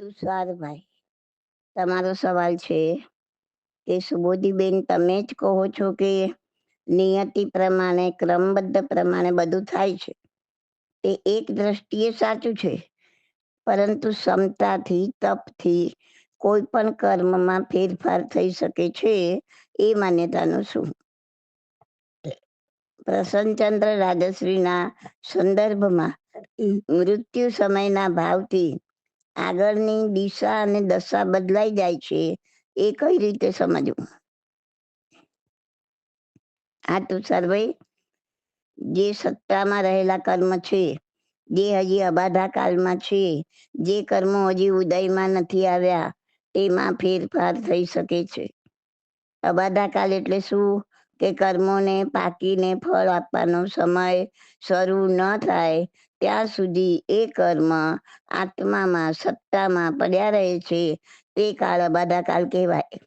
તુષારભાઈ તમારો સવાલ છે કે સુબોધીબેન, તમે જ કહો છો કે નિયતિ પ્રમાણે, ક્રમબદ્ધ પ્રમાણે બધું થાય છે. તે એક દ્રષ્ટિએ સાચું છે, પરંતુ સમતાથી, તપથી કોઈ પણ કર્મમાં ફેરફાર થઈ શકે છે એ માન્યતાનું શું? પ્રસન્નચંદ્ર રાજશ્રીના સંદર્ભમાં મૃત્યુ સમયના ભાવથી આગળની દિશા અને દશા બદલાઈ જાય છે, એ કઈ રીતે સમજવું? આ તો સર્વે જે સત્તામાં રહેલા કર્મ છે, જે હજી અબાધા કાળમાં છે, જે કર્મો હજી ઉદયમાં નથી આવ્યા, તેમાં ફેરફાર થઈ શકે છે. અબાધા કાળ એટલે શું? કે કર્મોને પાકીને ફળ આપવાનો સમય શરૂ ન થાય ત્યાં સુધી એ કર્મ આત્મામાં, સત્તામાં પડ્યા રહે છે. તે કાળ અબાધા કાળ કહેવાય.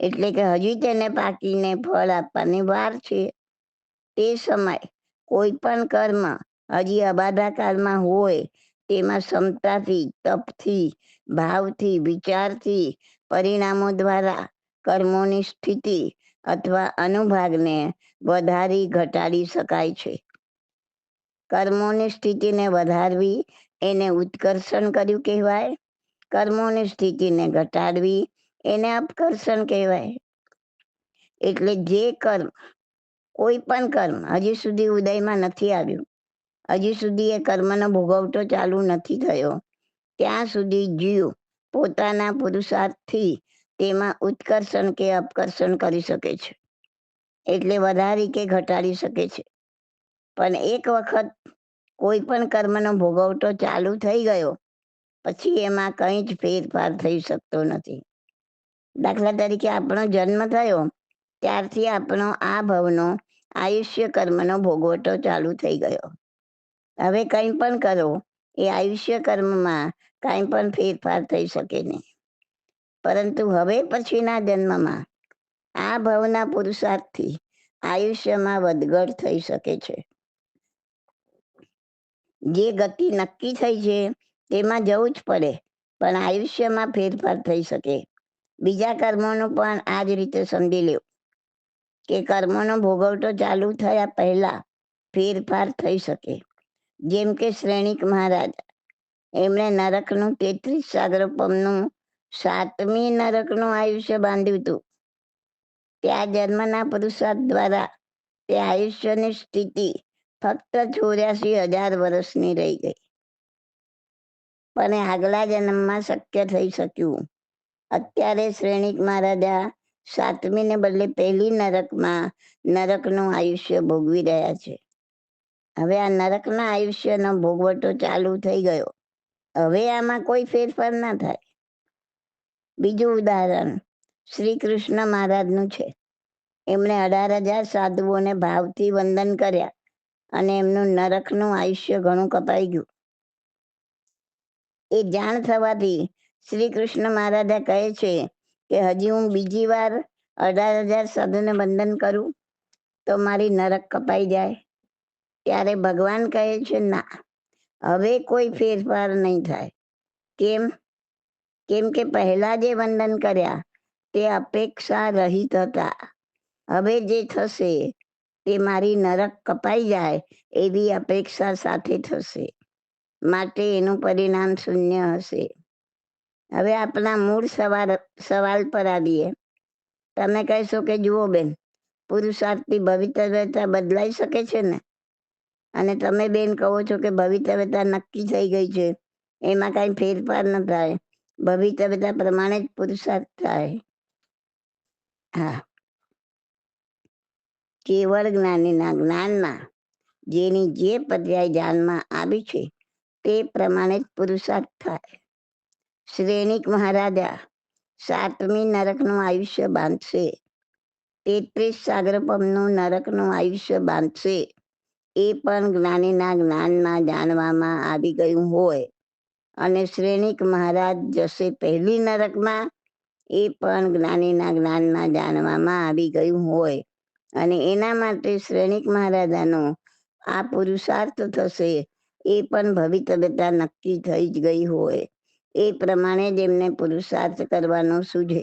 એટલે કે હજી તેને પાકીને ફળ આપવાની વાર છે. તે સમય કોઈ પણ કર્મ હજી અબાધા કાળમાં હોય, તેમાં ક્ષમતાથી, તપથી, ભાવથી, વિચારથી, પરિણામો દ્વારા કર્મોની સ્થિતિ અથવા અનુભાગને વધારી ઘટાડી શકાય છે. કર્મોની સ્થિતિને વધારવી એને ઉત્કર્ષણ કર્યું કહેવાય. કર્મોની સ્થિતિને ઘટાડવી એને અપકર્ષણ કહેવાય. એટલે જે કર્મ, કોઈ પણ કર્મ હજી સુધી ઉદયમાં નથી આવ્યું. હજી સુધી એ કર્મનો ભોગવટો ચાલુ નથી થયો. ત્યાં સુધી જીવ પોતાના પુરુષાર્થથી તેમાં ઉત્કર્ષણ કે અપકર્ષણ કરી શકે છે. એટલે વધારી કે ઘટાડી શકે છે. પણ એક વખત કોઈ પણ કર્મનો ભોગવટો ચાલુ થઈ ગયો, પછી એમાં કંઈ જ ફેરફાર થઈ શકતો નથી. દાખલા તરીકે આપણો જન્મ થયો, ત્યારથી આપણો આ ભવનો, આયુષ્ય કર્મનો ભોગવટો ચાલુ થઈ ગયો. હવે કંઈ પણ કરો, એ આયુષ્ય કર્મમાં કાંઈ પણ ફેરફાર થઈ શકે નહીં. પરંતુ હવે પછીના જન્મમાં, આ ભવના પુરુષાર્થથી આયુષ્યમાં વધઘટ થઈ શકે છે. જે ગતિ નક્કી થઈ છે, તેમાં જવું જ પડે, પણ આયુષ્યમાં ફેરફાર થઈ શકે. બીજા કર્મોનું પણ આ જ રીતે સમજી લેવું કે કર્મોનો ભોગવટો ચાલુ થયા પહેલા ફેરફાર થઈ શકે. જેમ કે શ્રેણિક મહારાજ, એમણે નરકનું તેત્રીસ સાગરોપમનું સાતમી નરકનું આયુષ્ય બાંધ્યું હતું. ત્યાં જન્મના પુરુષાર્થ દ્વારા તે આયુષ્યની સ્થિતિ ફક્ત ચોર્યાસી હજાર વર્ષની રહી ગઈ. પણ આગલા જન્મમાં શક્ય થઈ શક્યું. અત્યારે શ્રેણિક મહારાજા સાતમીને બદલે પહેલી નરકમાં નરકનું આયુષ્ય ભોગવી રહ્યા છે. હવે આ નરકના આયુષ્યનો ભોગવટો ચાલુ થઈ ગયો. હવે આમાં કોઈ ફેરફાર ના થાય. બીજું ઉદાહરણ શ્રી કૃષ્ણ મહારાજનું છે. એમણે અઢાર હજાર સાધુઓને ભાવથી વંદન કર્યા. અને એમનું નરકનું આયુષ્ય ઘણું કપાઈ ગયું. એ જાણ થવાથી શ્રી કૃષ્ણ મહારાજા કહે છે કે, હજી હું બીજી વાર અઢાર હજાર સાધુને વંદન કરું તો મારી નરક કપાઈ જાય. ત્યારે ભગવાન કહે છે, ના, હવે કોઈ ફેરફાર નહીં થાય. કેમ? કેમ કે પહેલા જે વંદન કર્યા તે અપેક્ષા રહિત હતા. હવે જે થશે તે મારી નરક કપાઈ જાય એવી અપેક્ષા સાથે થશે. માટે એનું પરિણામ શૂન્ય હશે. હવે આપણા મૂળ સવાલ સવાલ પર આવીએ. તમે કહેશો કે જુઓ બેન, પુરુષાર્થથી ભવિતવ્યતા બદલાઈ શકે છે ને? અને તમે બેન કહો છો કે ભવિતવ્યતા નક્કી થઈ ગઈ છે, એમાં કાંઈ ફેરફાર ન થાય. ભવિતવ્યતા પ્રમાણે જ પુરુષાર્થ થાય. હા. કેવળ જ્ઞાનીના જ્ઞાનમાં જેની જે પર્યાય ધ્યાનમાં આવી છે, તે પ્રમાણે જ પુરુષાર્થ થાય. શ્રેણિક મહારાજા સાતમી નરકનું આયુષ્ય બાંધશે. તેત્રીસ સાગરપમનું નરકનું આયુષ્ય બાંધશે. એ પણ જ્ઞાનીના જ્ઞાનમાં જાણવામાં આવી ગયું હોય. અને શ્રેણિક મહારાજ જશે પહેલી નરકમાં, એ પણ જ્ઞાનીના જ્ઞાનમાં જાણવામાં આવી ગયું હોય. અને એના માટે શ્રેણિક મહારાજાનો આ પુરુષાર્થ થશે. એ પણ ભવિતવ્યતા નક્કી થઈ જ ગઈ હોય. એ પ્રમાણે જ એમને પુરુષાર્થ કરવાનો સૂઝે.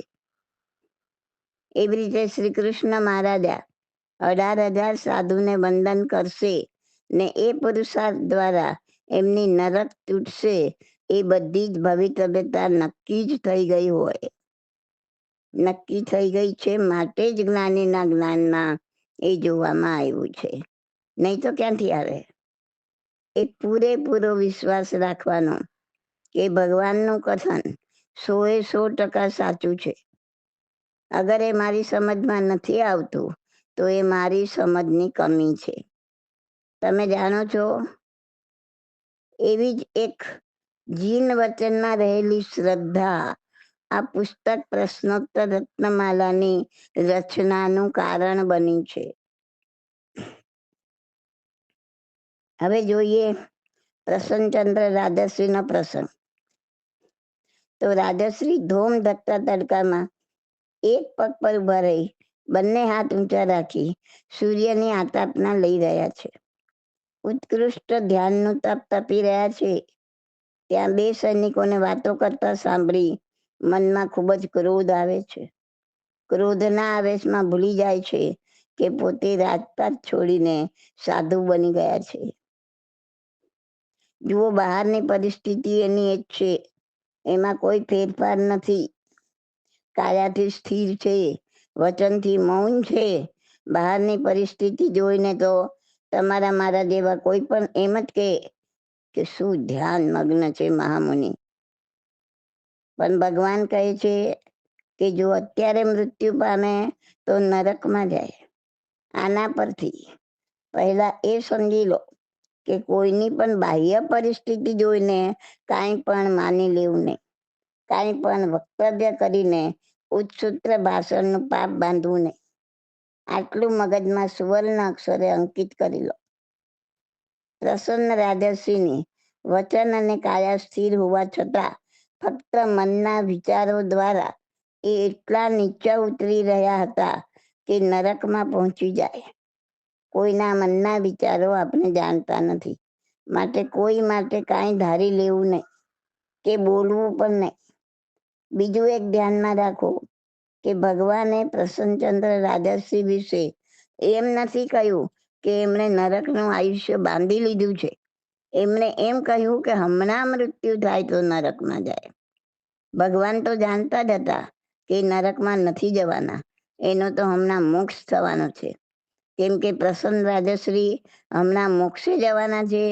એવી રીતે શ્રી કૃષ્ણ મહારાજા અઢાર હજાર સાધુને વંદન કરશે ને એ પુરુષાર્થ દ્વારા એમની નરક તૂટશે. એ બધી જ ભવિતવ્યતા નક્કી જ થઈ ગઈ હોય. નક્કી થઈ ગઈ છે. માટે જ જ્ઞાનીના જ્ઞાનમાં એ જોવામાં આવ્યું છે. નહીં તો ક્યાંથી આવે? એ પૂરેપૂરો વિશ્વાસ રાખવાનો કે ભગવાનનું કથન સોએ સો ટકા સાચું છે. અગર એ મારી સમજમાં નથી આવતું, તો એ મારી સમજની કમી છે. તમે જાણો છો? એવી જ એક જીન વચનમાં રહેલી શ્રદ્ધા આ પુસ્તક પ્રશ્નોત્તર રત્નમાલાની રચનાનું કારણ બની છે. હવે જોઈએ પ્રસન્નચંદ્ર રાજશ્રીનો પ્રસંગ. તો રાજશ્રી ધોમ ધકતા તડકામાં એક પગ પર ઊભા રહી બંને હાથ ઊંચા રાખી સૂર્યની આતાપના લઈ રહ્યા છે. ઉત્કૃષ્ટ ધ્યાનનું તપ તપી રહ્યા છે. ત્યાં બે સૈનિકોને વાતો કરતા સાંભળી મનમાં ખૂબ જ ક્રોધ આવે છે. ક્રોધના આવેશમાં ભૂલી જાય છે કે પોતે રાજપાટ છોડીને સાધુ બની ગયા છે. જુઓ બહારની પરિસ્થિતિ એની જ છે. એમાં કોઈ ફેરફાર નથી. કાયાથી સ્થિર છે, વચનથી મૌન છે. બહારની પરિસ્થિતિ જોઈને તો તમારા મારા જેવા કોઈ પણ એમ જ કે કે શું ધ્યાન મગ્ન છે મહામુનિ. પણ ભગવાન કહે છે કે જો અત્યારે મૃત્યુ પામે તો નરકમાં જાય. આના પરથી પહેલા એ સમજી લો કે કોઈની પણ બાહ્ય પરિસ્થિતિ જોઈને કાંઈ પણ માની લેવું નહીં. કાંઈ પણ વક્તવ્ય કરીને ઉચ્ચસૂત્ર ભાષણનું પાપ બાંધવું નહીં. આટલું મગજમાં સુવર્ણ અક્ષરે અંકિત કરી લો. પ્રસન્ન રાજર્ષિની વચન અને કાયા સ્થિર હોવા છતાં ફક્ત મનના વિચારો દ્વારા એ એટલા નીચા ઉતરી રહ્યા હતા કે નરકમાં પહોંચી જાય. કોઈના મનના વિચારો આપણે જાણતા નથી. માટે કોઈ માટે કાંઈ ધારી લેવું નહીં કે બોલવું પણ નહીં. બીજું એક ધ્યાનમાં રાખો કે ભગવાને પ્રસન્નચંદ્ર રાજર્ષિ વિશે એમ નથી કહ્યું કે એમણે નરકનું આયુષ્ય બાંધી લીધું છે. એમણે એમ કહ્યું કે હમણાં મૃત્યુ થાય તો નરકમાં જાય. ભગવાન તો જાણતા જ હતા કે નરકમાં નથી જવાના. એનો તો હમણાં મોક્ષ થવાનો છે. કેમ કે પ્રસન્ન રાજશ્રી હમણાં મોક્ષે જવાના છે,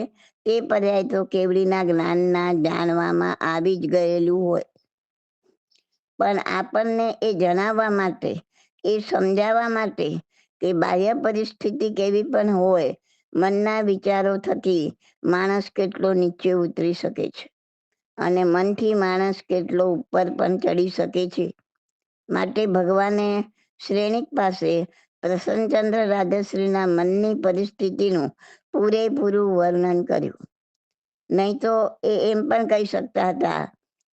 તે પર્યાય તો કેવડીના જ્ઞાનના જાણવામાં આવી જ ગયેલું હોય. પણ આપણને એ જણાવવા માટે, એ સમજાવવા માટે કે બાહ્ય પરિસ્થિતિ કેવી પણ હોય મનના વિચારો થકી માણસ કેટલો નીચે ઉતરી શકે છે? અને મનથી માણસ કેટલો ઉપર પણ ચડી શકે છે? માટે ભગવાને શ્રેણિક પાસે પ્રસન્નચંદ્ર રાધશ્રીના મનની પરિસ્થિતિનું પૂરેપૂરું વર્ણન કર્યું. નહીં તો એ એમ પણ કહી શકતા હતા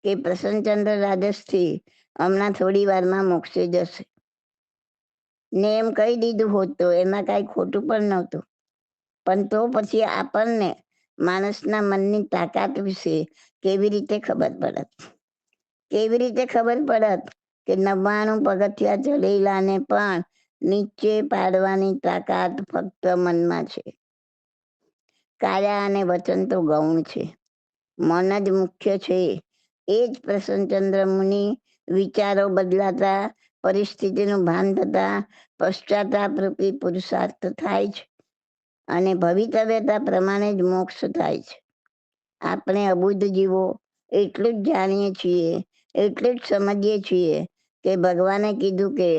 કે પ્રસન્નચંદ્ર રાજસથી હમણાં થોડી વારમાં મોક્ષે જશે. ને એમ કહી દીધું હોત તો એમાં કાંઈ ખોટું પણ નહોતું. પણ તો પછી આપણને માણસના મનની તાકાત વિશે કેવી રીતે ખબર પડત? કેવી રીતે ખબર પડત કે નવ્વાણું પગથિયા ચડેલાને પણ નીચે પાડવાની તાકાત ફક્ત મનમાં છે? કાયા અને વચન તો ગૌણ છે. મન જ મુખ્ય છે. એ જ પ્રસન્નચંદ્ર મુનિ વિચારો બદલાતા, પરિસ્થિતિનું ભાન થતા, પશ્ચાતાપ રૂપી પુરુષાર્થ થાય છે અને ભવિતવ્યતા પ્રમાણે જ મોક્ષ થાય છે. આપણે અબુદ્ધ જીવો એટલું જ જાણીએ છીએ, એટલું જ સમજીએ છીએ કે ભગવાને કીધું કે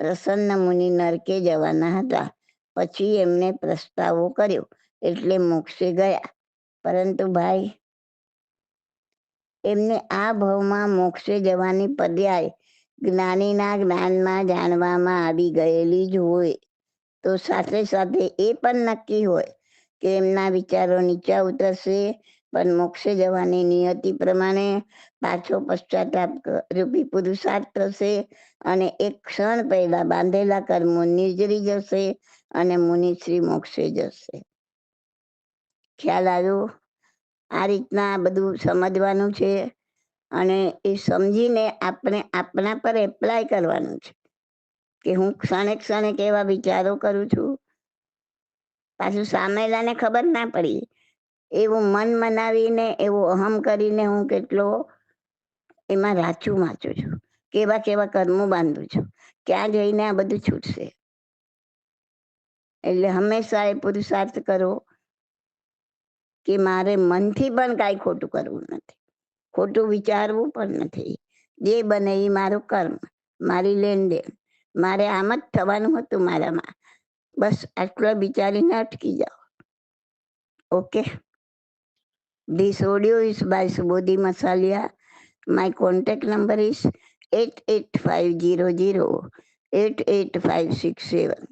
પ્રસન્ન મુનિ નરકે જવાના હતા. પછી એમને પ્રસ્તાવો કર્યો એટલે મોક્ષે ગયા. પરંતુ ભાઈ, એમને આ ભાવમાં મોક્ષે જવાની પર્યાય જ્ઞાનીના જ્ઞાનમાં જાણવામાં આવી ગયેલી જ હોય. તો સાથે સાથે એ પણ નક્કી હોય કે એમના વિચારો નીચા ઉતરશે, પણ મોક્ષે જવાની નિયતિ પ્રમાણે પાછો પશ્ચાતાપ રૂપી પુરુષાર્થ થશે અને એક ક્ષણ પહેલા બાંધેલા કર્મો નિર્જરી જશે અને મુનિશ્રી મોક્ષે જશે. ખ્યાલ આવ્યો? આ રીતના બધું સમજવાનું છે અને એ સમજીને આપણે આપણા પર એપ્લાય કરવાનું છે. કે હું ક્ષણે ક્ષણે કેવા વિચારો કરું છું? પાછું સામેલાને ખબર ના પડી. એવું મન મનાવીને, એવું અહમ કરીને હું કેટલો એમાં રાચું વાંચું છું. કેવા કેવા કર્મો બાંધું છું. ક્યાં જઈને આ બધું છૂટશે? એટલે હંમેશા એ પુરુષાર્થ કરો કે મારે મનથી પણ કાંઈ ખોટું કરવું નથી. ખોટું વિચારવું પણ નથી. જે બને એ મારું કર્મ, મારી લેનદેન મારે આમ જ થવાનું હતું મારામાં. બસ આટલો વિચારીને અટકી જાઓ. Okay. This audio is by Subodhi Masaliya my contact number is eight eight five zero zero eight eight five six seven